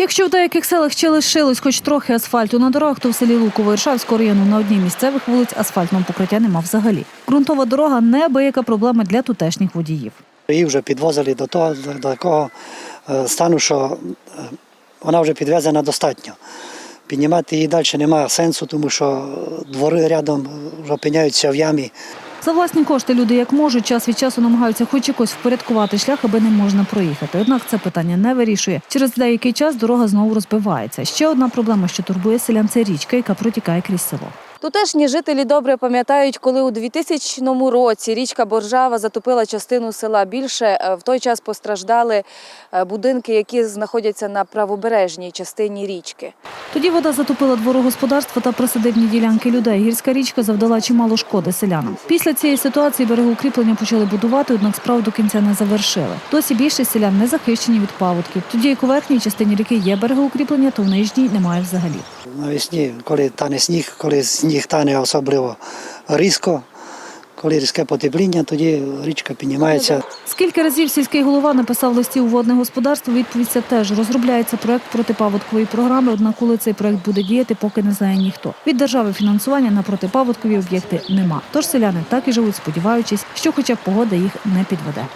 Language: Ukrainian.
Якщо в деяких селах ще лишилось хоч трохи асфальту на дорогах, то в селі Луково Іршавського району на одній місцевих вулиць асфальтного покриття нема взагалі. Ґрунтова дорога неабияка проблема для тутешніх водіїв. Її вже підвозили до того, до такого е, стану, що е, вона вже підвезена достатньо. Піднімати її далі немає сенсу, тому що двори рядом опиняються в ямі. За власні кошти люди як можуть час від часу намагаються хоч якось впорядкувати шлях, аби не можна проїхати. Однак це питання не вирішує. Через деякий час дорога знову розбивається. Ще одна проблема, що турбує селян, це річка, яка протікає крізь село. Тутешні жителі добре пам'ятають, коли у 2000 році річка Боржава затопила частину села. Більше е, в той час постраждали е, будинки, які знаходяться на правобережній частині річки. Тоді вода затопила дворогосподарства та присадибні ділянки людей. Гірська річка завдала чимало шкоди селянам. Після цієї ситуації берегоукріплення почали будувати, однак справу до кінця не завершили. Досі більшість селян не захищені від паводків. Тоді як у верхній частині ріки є берегоукріплення, то в нижній немає взагалі. Навесні, коли тане сніг, коли сніг тане особливо різко, коли різке потепління, тоді річка піднімається. Скільки разів сільський голова написав листів у водне господарство, відповідь це теж розробляється проект протипаводкової програми. Однак, коли цей проект буде діяти, поки не знає ніхто. Від держави фінансування на протипаводкові об'єкти нема. Тож селяни так і живуть, сподіваючись, що хоча б погода їх не підведе.